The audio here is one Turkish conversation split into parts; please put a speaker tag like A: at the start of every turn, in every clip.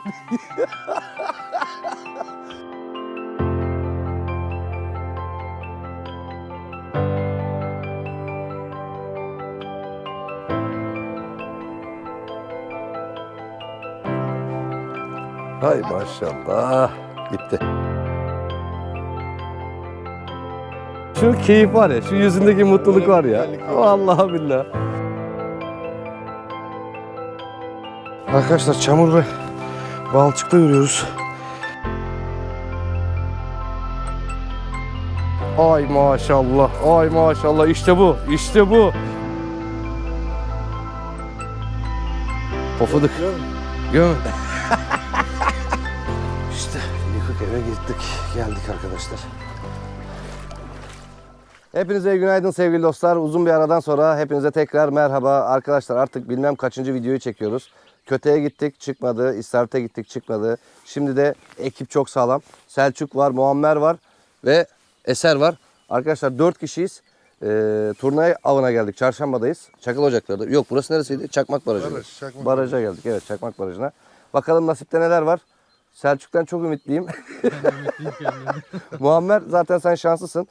A: Hay maşallah. Gitti. Şu keyif var ya, şu yüzündeki mutluluk var ya. Vallahi billahi. Arkadaşlar çamur ve balçıkta yürüyoruz. Ay maşallah, ay maşallah işte bu, işte bu. Pofuduk. Göm. işte yıkık eve gittik, geldik arkadaşlar. Hepinize günaydın sevgili dostlar. Uzun bir aradan sonra hepinize tekrar merhaba. Arkadaşlar artık bilmem kaçıncı videoyu çekiyoruz. Köteye gittik çıkmadı. İstavrit'e gittik çıkmadı. Şimdi de ekip çok sağlam. Selçuk var, Muammer var ve Eser var. Arkadaşlar 4 kişiyiz. Ee, turnay avına geldik. Çarşambadayız. Çakıl Ocakları'da. Yok burası neresiydi? Çakmak Barajı.
B: Baraj, Çakmak
A: Baraja geldik. Evet Çakmak Barajı'na. Bakalım nasipte neler var. Selçuk'tan çok ümitliyim. Muammer zaten sen şanslısın.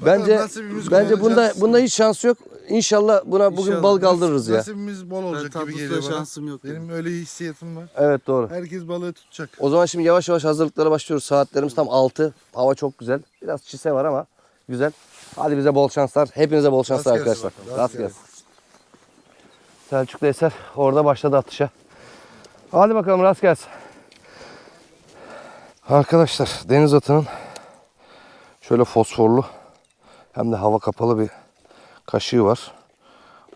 A: Bence
B: nasibimiz
A: bence bunda bunda hiç şans yok. İnşallah buna bugün
B: İnşallah.
A: balık aldırırız ya.
B: Nasibimiz bol
C: Ben
B: olacak gibi
C: tatlısına
B: geliyor bana.
C: şansım yok.
B: Benim öyle hissiyatım var.
A: Evet doğru.
B: Herkes balığı tutacak.
A: O zaman şimdi yavaş yavaş hazırlıklara başlıyoruz. Saatlerimiz tam 6. Hava çok güzel. Biraz çise var ama güzel. Hadi bize bol şanslar. Hepinize bol şanslar
B: Rast gelsin
A: arkadaşlar.
B: bakalım,
A: Rast
B: rast
A: gelsin. Selçuklu Eser orada başladı atışa. Hadi bakalım rast gelsin. Arkadaşlar deniz atının şöyle fosforlu hem de hava kapalı bir kaşığı var.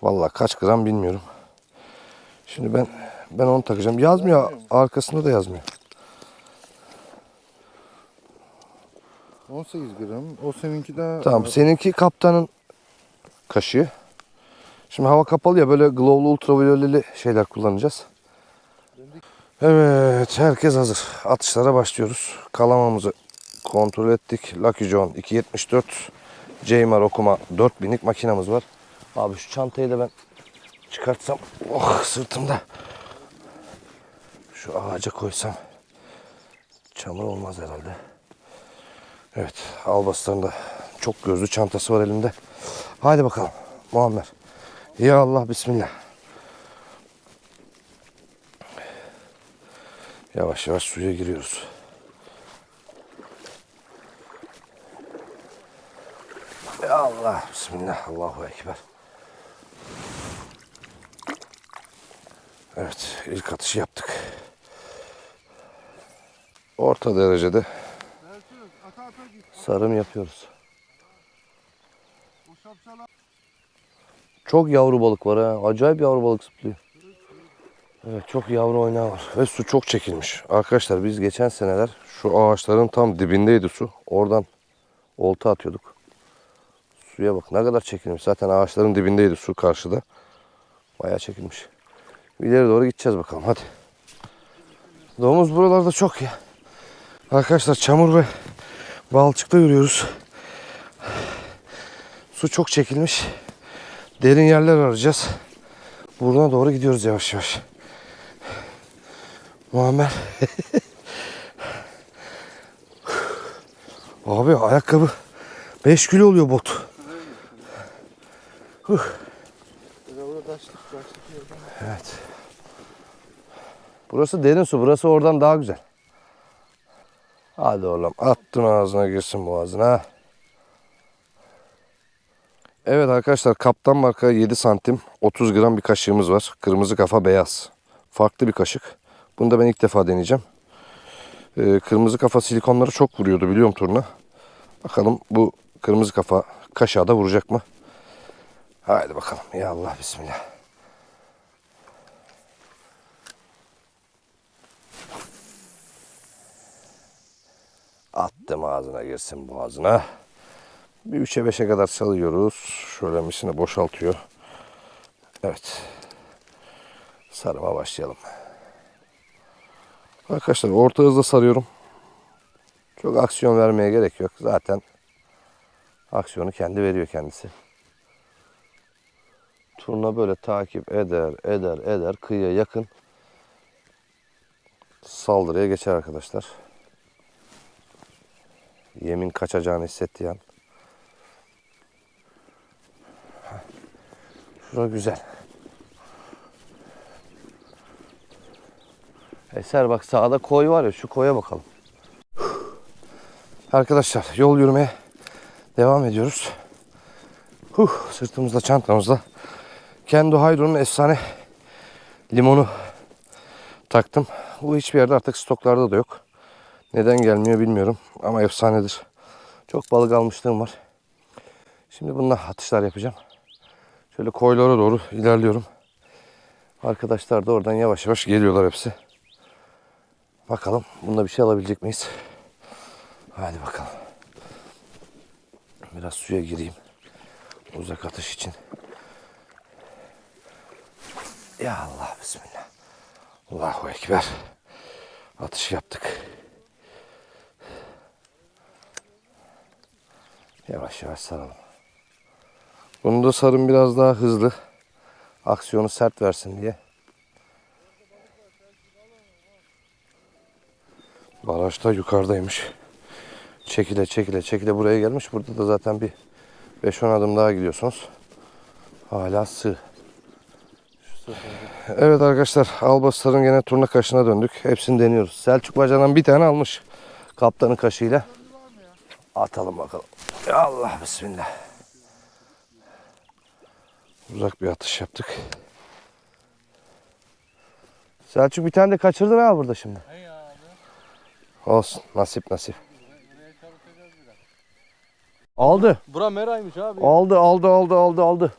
A: Vallahi kaç gram bilmiyorum. Şimdi ben ben onu takacağım. Yazmıyor arkasında da yazmıyor.
B: 18 gram. O seninki daha...
A: Tamam seninki kaptanın kaşığı. Şimdi hava kapalı ya böyle glowlu ultraviyoleli şeyler kullanacağız. Evet herkes hazır. Atışlara başlıyoruz. Kalamamızı kontrol ettik. Lucky John 274. Ceymar okuma 4000'lik makinamız var. Abi şu çantayı da ben çıkartsam. Oh sırtımda. Şu ağaca koysam. Çamur olmaz herhalde. Evet, Albasların da çok gözlü çantası var elinde. Haydi bakalım Muammer. Ya Allah bismillah. Yavaş yavaş suya giriyoruz. Ya Allah bismillah Allahu ekber. Evet, ilk atışı yaptık. Orta derecede sarım yapıyoruz. Çok yavru balık var ha. Acayip yavru balık zıplıyor. Evet çok yavru oynağı var. Ve su çok çekilmiş. Arkadaşlar biz geçen seneler şu ağaçların tam dibindeydi su. Oradan olta atıyorduk. Suya bak ne kadar çekilmiş. Zaten ağaçların dibindeydi su karşıda. Bayağı çekilmiş. İleri doğru gideceğiz bakalım hadi. Domuz buralarda çok ya. Arkadaşlar çamur ve balçıkta yürüyoruz. Su çok çekilmiş. Derin yerler arayacağız. Buradan doğru gidiyoruz yavaş yavaş. Muammer. Abi ayakkabı 5 kilo oluyor bot. Huh. Evet. Burası derin su. Burası oradan daha güzel. Hadi oğlum attın ağzına girsin boğazına. Evet arkadaşlar kaptan marka 7 santim 30 gram bir kaşığımız var. Kırmızı kafa beyaz. Farklı bir kaşık. Bunu da ben ilk defa deneyeceğim. Ee, kırmızı kafa silikonları çok vuruyordu biliyorum turna. Bakalım bu kırmızı kafa kaşığa da vuracak mı? Haydi bakalım. Ya Allah bismillah. Attım ağzına girsin boğazına. Bir 3'e 5'e kadar salıyoruz. Şöyle misini boşaltıyor. Evet. Sarıma başlayalım. Arkadaşlar orta hızla sarıyorum. Çok aksiyon vermeye gerek yok. Zaten aksiyonu kendi veriyor kendisi. Turna böyle takip eder, eder, eder. Kıyıya yakın. saldırıya geçer arkadaşlar. Yemin kaçacağını hissettiği an. Şura güzel. Eser bak sağda koy var ya şu koya bakalım. Arkadaşlar yol yürümeye devam ediyoruz. Huh, sırtımızda çantamızda Kendo Hydro'nun efsane limonu taktım. Bu hiçbir yerde artık stoklarda da yok. Neden gelmiyor bilmiyorum ama efsanedir. Çok balık almışlığım var. Şimdi bununla atışlar yapacağım. Şöyle koylara doğru ilerliyorum. Arkadaşlar da oradan yavaş yavaş geliyorlar hepsi. Bakalım bunda bir şey alabilecek miyiz? Hadi bakalım. Biraz suya gireyim. Uzak atış için. Ya Allah bismillah. Allahu Ekber. Atış yaptık. Yavaş yavaş saralım. Bunu da sarın biraz daha hızlı. Aksiyonu sert versin diye. Baraj da yukarıdaymış. Çekile çekile çekile buraya gelmiş. Burada da zaten bir 5-10 adım daha gidiyorsunuz. Hala sığ. Evet arkadaşlar Albastar'ın gene turna kaşına döndük. Hepsini deniyoruz. Selçuk bacadan bir tane almış. Kaptanın kaşıyla. Atalım bakalım. Ya Allah bismillah. Uzak bir atış yaptık. Selçuk bir tane de kaçırdın ha burada şimdi. Olsun nasip nasip. Aldı.
C: Bura meraymış abi.
A: Aldı aldı aldı aldı aldı.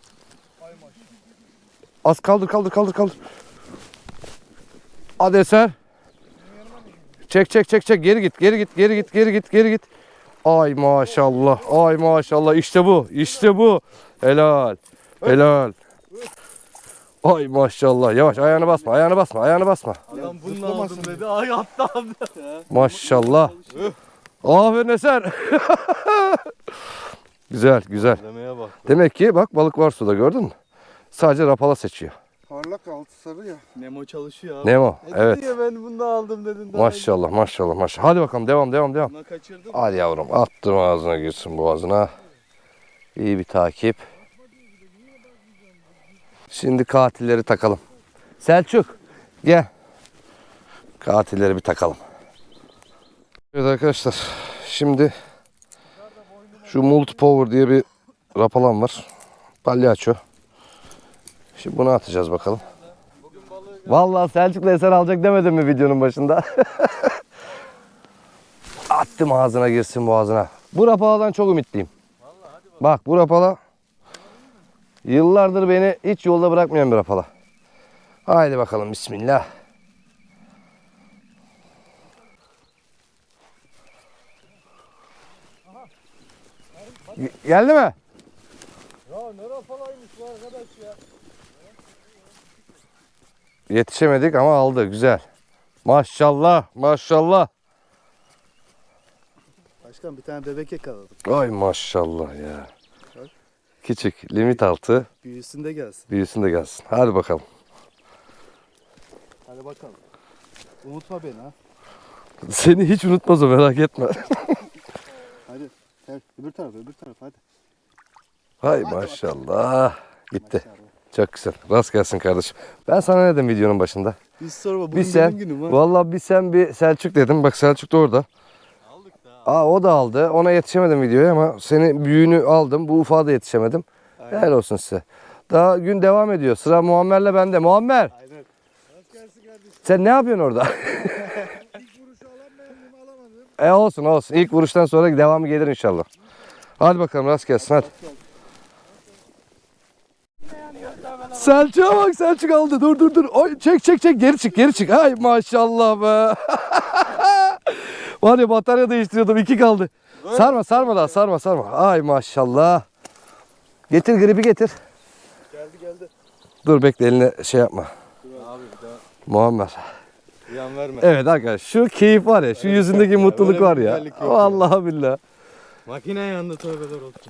A: Az kaldır kaldır kaldır kaldır. Hadi Eser. Çek çek çek çek geri git geri git geri git geri git geri git. Ay maşallah ay maşallah işte bu işte bu. Helal helal. Ay maşallah yavaş ayağını basma ayağını basma ayağını basma.
C: Adam bunu aldım dedi. Ay attı abi.
A: Maşallah. Aferin Eser. güzel güzel. Demek ki bak balık var suda gördün mü? Sadece rapala seçiyor.
B: parlak altı sarı ya.
C: Nemo çalışıyor abi.
A: Nemo.
C: E
A: Evet.
C: dedi ya ben bunu aldım dedin. daha
A: Maşallah maşallah maşallah. Hadi bakalım devam devam devam.
C: önce. Buna kaçırdım.
A: Hadi yavrum attım ağzına girsin boğazına. İyi bir takip. Şimdi katilleri takalım. Selçuk gel. Katilleri bir takalım. Evet arkadaşlar şimdi şu Multi Power diye bir rapalan var. Palyaço. Şimdi bunu atacağız bakalım. Vallahi Selçuk'la eser alacak demedim mi videonun başında? Attım ağzına girsin boğazına. Bu rapaladan çok ümitliyim. Bak bu rapala yıllardır beni hiç yolda bırakmayan bir rapala. Haydi bakalım bismillah. Ge- Geldi mi?
C: Ya ne rafalaymış bu arkadaş ya.
A: Yetişemedik ama aldı güzel. Maşallah maşallah.
C: Başkan bir tane bebek yakaladım.
A: Ay maşallah ya. Küçük limit altı
C: Büyüsün de gelsin.
A: büyüsün de gelsin. Hadi bakalım.
C: Hadi bakalım. Unutma beni ha.
A: Seni hiç unutmaz o merak etme.
C: Hadi. Öbür tarafa öbür tarafa hadi.
A: Hay maşallah. Gitti. Çok güzel. Rast gelsin kardeşim. Ben sana ne dedim videonun başında?
C: Biz sorma
A: Bir
C: bugün
A: sen,
C: benim günüm ha.
A: vallahi bir sen bir Selçuk dedim. Bak Selçuk da orada.
C: Aldık da.
A: Aa o da aldı. Ona yetişemedim videoya ama senin büyüğünü aldım. Bu ufağa da yetişemedim.
C: Aynen.
A: Helal olsun size. Daha gün devam ediyor. Sıra Muammer'le bende. Muammer
C: Aynen.
A: sen ne yapıyorsun orada? e olsun olsun. İlk vuruştan sonra devamı gelir inşallah. Hadi bakalım rast gelsin hadi. Selçuk'a bak Selçuk aldı. Dur dur dur. Oy, çek çek çek geri çık geri çık. Ay maşallah be. Var ya batarya değiştiriyordum. iki kaldı. Sarma sarma daha sarma sarma. Ay maşallah. Getir gribi getir.
C: Geldi geldi.
A: Dur bekle eline şey yapma.
C: Abi bir daha
A: Muammer.
C: yan verme.
A: Evet arkadaş şu keyif var ya. Şu yüzündeki mutluluk
C: Öyle bir
A: var ya.
C: yok ya.
A: Vallahi billahi.
C: Makine yandı tövbeler olsun.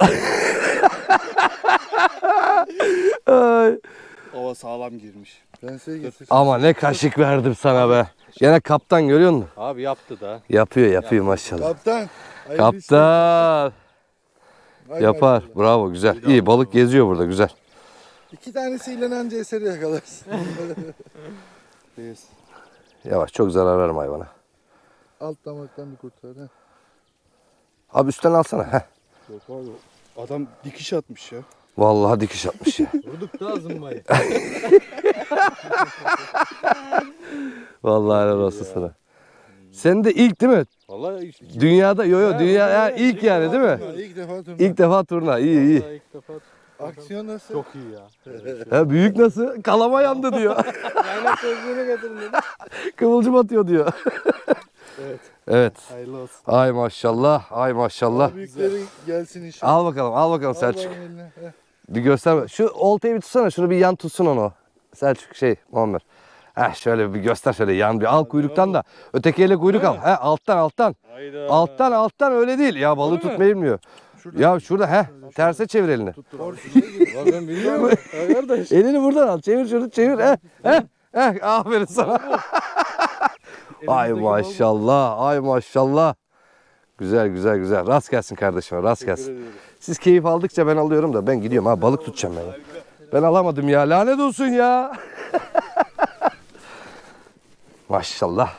A: Ay.
C: Ova sağlam girmiş.
B: Ben size getireceğim.
A: Ama ne kaşık verdim sana be. Gene kaptan görüyor musun?
D: Abi yaptı da.
A: Yapıyor yapıyor maşallah.
B: Kaptan. hayırlı işler.
A: Kaptan. Yapar.
B: maşallah.
A: Bravo güzel. İyi balık geziyor burada güzel.
B: İki tanesiyle anca eseri yakalarsın.
A: Yavaş çok zarar verme hayvana.
B: Alt damaktan bir kurtar. Ha.
A: Abi üstten alsana. Heh.
C: Yok abi. Adam dikiş atmış ya.
A: Vallahi dikiş atmış ya.
D: Vurduk da zımbayı.
A: Vallahi helal olsun sana. Sen de ilk değil mi?
D: Vallahi işte.
A: Dünyada yo yo dünya ya ilk yani değil mi?
B: İlk defa turna.
A: İlk defa turna. İyi iyi.
D: Vallahi ilk defa.
B: Aksiyon nasıl?
D: Çok iyi ya.
A: Ha, büyük nasıl? Kalama yandı diyor.
D: Aynen sözlüğünü getirin dedim.
A: Kıvılcım atıyor diyor.
C: Evet.
A: Evet.
C: Hayırlı olsun.
A: Ay maşallah. Ay maşallah.
B: Büyükleri gelsin inşallah.
A: Al bakalım. Al bakalım
B: Al
A: Selçuk.
B: bakalım eline. Heh.
A: Bir göster. Şu oltayı bir tutsana. Şunu bir yan tutsun onu. Selçuk şey Muammer. Heh şöyle bir göster şöyle yan bir al kuyruktan da. Öteki elle kuyruk al. He alttan alttan.
D: Hayda.
A: Alttan alttan öyle değil. Ya balığı tutmayı bilmiyor. Ya şurada he terse çevir elini.
D: Lan ben biliyorum. Ya kardeş.
A: Elini buradan al. Çevir şunu çevir. He he. He aferin sana. Ay
D: Elimizdeki
A: maşallah. Ay maşallah. Güzel güzel güzel. Rast gelsin kardeşime. Rast
C: Teşekkür
A: gelsin.
C: ediyoruz.
A: Siz keyif aldıkça ben alıyorum da ben gidiyorum ha balık tutacağım ben. Ben alamadım ya lanet olsun ya. Maşallah.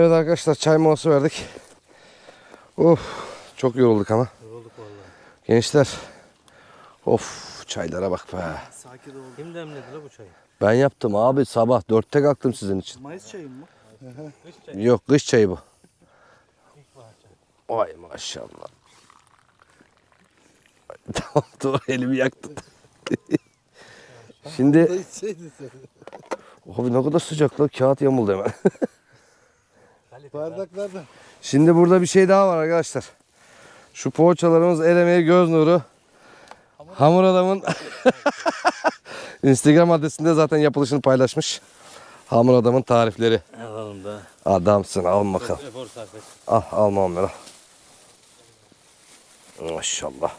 A: Evet arkadaşlar çay molası verdik. Of çok yorulduk ama.
D: Yorulduk vallahi.
A: Gençler. Of çaylara bak be.
C: Sakin ol.
D: Kim demledi la bu çayı?
A: Ben yaptım abi sabah dörtte kalktım sizin için.
C: Mayıs çayı mı?
D: Kış çayı.
A: Yok kış çayı bu. Vay maşallah. tamam dur elimi yaktın. Şimdi abi ne kadar sıcak lan kağıt yamuldu hemen.
D: Kalite.
B: Bardaklardan.
A: Şimdi burada bir şey daha var arkadaşlar. Şu poğaçalarımız el emeği göz nuru. Hamur adamın Instagram adresinde zaten yapılışını paylaşmış. Hamur adamın tarifleri.
D: Alalım da.
A: Adamsın al bakalım.
D: Efor sarf et.
A: Al al Muammer al. Maşallah.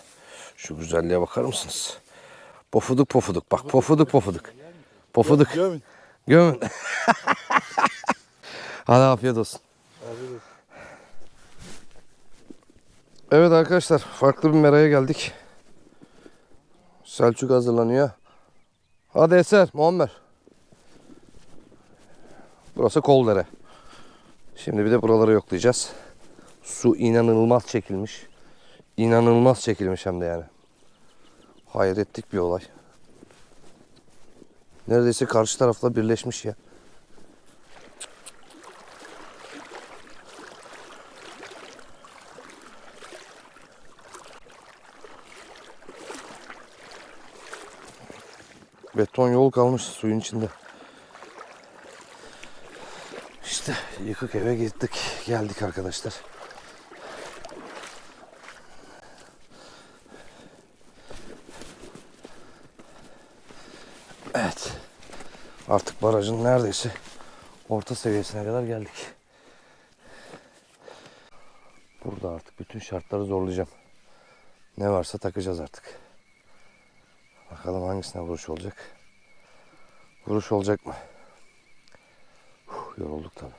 A: Şu güzelliğe bakar mısınız? Pofuduk pofuduk bak pofuduk pofuduk. Pofuduk.
B: Gömün.
A: Gömün. Hadi afiyet olsun. Evet arkadaşlar farklı bir meraya geldik. Selçuk hazırlanıyor. Hadi Eser, Muammer. Burası Koldere. Şimdi bir de buraları yoklayacağız. Su inanılmaz çekilmiş. İnanılmaz çekilmiş hem de yani. Hayretlik bir olay. Neredeyse karşı tarafla birleşmiş ya. Beton yol kalmış suyun içinde. İşte yıkık eve gittik. Geldik arkadaşlar. Evet. Artık barajın neredeyse orta seviyesine kadar geldik. Burada artık bütün şartları zorlayacağım. Ne varsa takacağız artık. Bakalım hangisine vuruş olacak. Vuruş olacak mı? Huh, yorulduk tabi.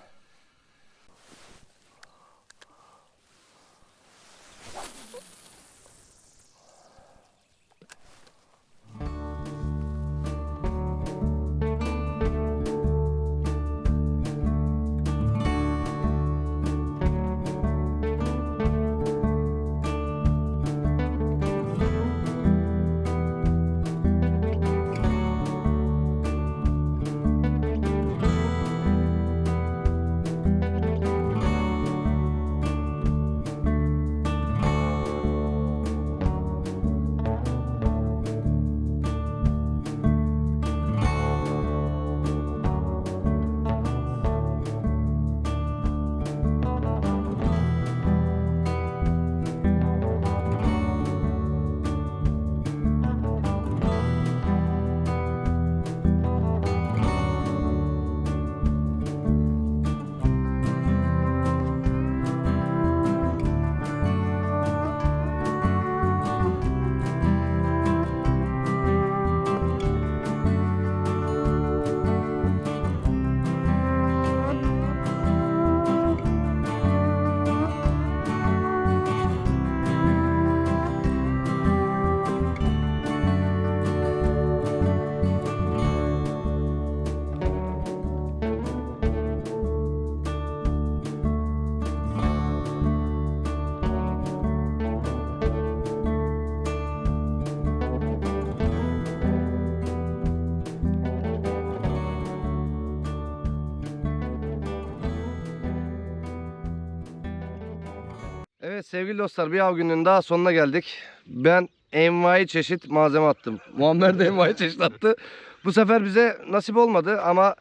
A: Evet sevgili dostlar bir av gününün daha sonuna geldik. Ben envai çeşit malzeme attım. Muammer de envai çeşit attı. Bu sefer bize nasip olmadı ama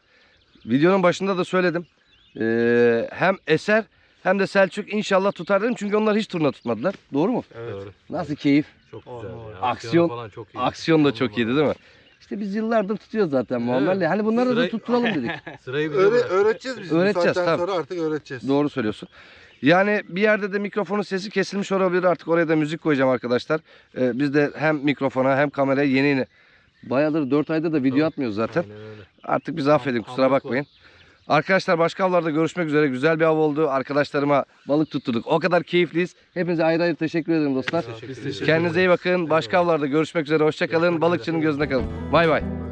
A: videonun başında da söyledim. Ee, hem Eser hem de Selçuk inşallah tutar dedim. Çünkü onlar hiç turna tutmadılar. Doğru mu?
D: Doğru.
A: Nasıl keyif?
D: Çok güzel. ya.
A: Aksiyon-
D: falan çok iyi.
A: Aksiyon da çok iyiydi değil mi? İşte biz yıllardır tutuyoruz zaten Muammer'le. Hani bunları da
D: Sırayı-
A: tutturalım dedik.
D: Sırayı bize
B: Öğre,
D: bırak.
B: öğreteceğiz biz.
A: Öğreteceğiz,
B: saatten
A: tabii.
B: sonra artık öğreteceğiz.
A: Doğru söylüyorsun. Yani bir yerde de mikrofonun sesi kesilmiş olabilir. Artık oraya da müzik koyacağım arkadaşlar. Ee, biz de hem mikrofona hem kameraya yeni yeni. Bayağıdır 4 ayda da video
D: Tabii.
A: atmıyoruz zaten.
D: Aynen öyle.
A: Artık bizi affedin kusura bakmayın. Arkadaşlar başka avlarda görüşmek üzere. Güzel bir av oldu. Arkadaşlarıma balık tutturduk. O kadar keyifliyiz. Hepinize ayrı ayrı teşekkür ederim dostlar. Kendinize iyi bakın. Başka avlarda görüşmek üzere. Hoşçakalın. Balıkçının gözüne kalın. Bay bay.